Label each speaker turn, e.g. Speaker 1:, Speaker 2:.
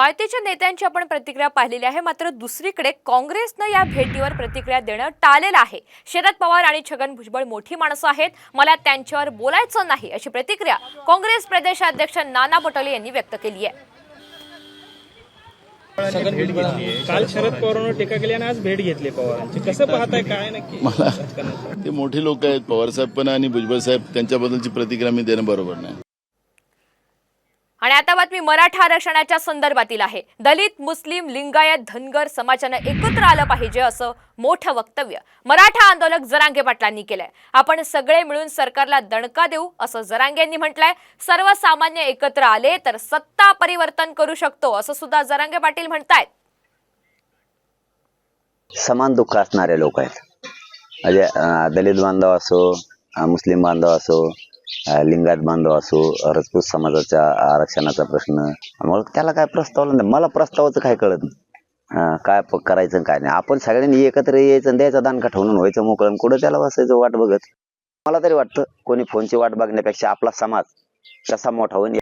Speaker 1: महायुतीच्या नेत्यांची आपण प्रतिक्रिया पाहिलेली आहे. मात्र दुसरीकडे काँग्रेसनं या भेटीवर प्रतिक्रिया देणं टाळलेलं आहे. शरद पवार आणि छगन भुजबळ मोठी माणसं आहेत. मला त्यांच्यावर बोलायचं नाही अशी प्रतिक्रिया काँग्रेस प्रदेशाध्यक्ष नाना पटोले यांनी व्यक्त केली आहे.
Speaker 2: सगळं भेट घेतली काल शरद पवारांवर टीका केली आणि आज भेट घेतली पवारांची. कसं पाहताय? काय नक्की राजकारणाचं?
Speaker 3: ते मोठे लोक आहेत. पवारसाहेब पण आणि भुजबळ साहेब त्यांच्याबद्दलची प्रतिक्रिया मी देणं बरोबर नाही.
Speaker 1: आणि आता बातमी मराठा आरक्षणाच्या संदर्भातील आहे. दलित मुस्लिम लिंगायत धनगर समाजानं एकत्र आलं पाहिजे असं मोठं वक्तव्य मराठा आंदोलक जरांगे पाटलांनी केलंय. आपण सगळे मिळून सरकारला दणका देऊ असं जरांगे यांनी म्हटलंय. सर्वसामान्य एकत्र आले तर सत्ता परिवर्तन करू शकतो असं सुद्धा जरांगे पाटील म्हणतायत.
Speaker 4: समान दुःख असणारे लोक आहेत. म्हणजे दलित बांधव असो मुस्लिम बांधव असो लिंगायत बांधव असो राजपूत समाजाच्या आरक्षणाचा प्रश्न. मग त्याला काय प्रस्ताव नाही मला प्रस्तावाचं काय कळत नाही. काय करायचं आणि काय नाही. आपण सगळ्यांनी एकत्र यायचं आणि द्यायचं दानका ठेवून व्हायचं मोकळं? कुठं त्याला बसायचं वाट बघत? मला तरी वाटतं कोणी फोनची वाट बघण्यापेक्षा आपला समाज कसा मोठा होईल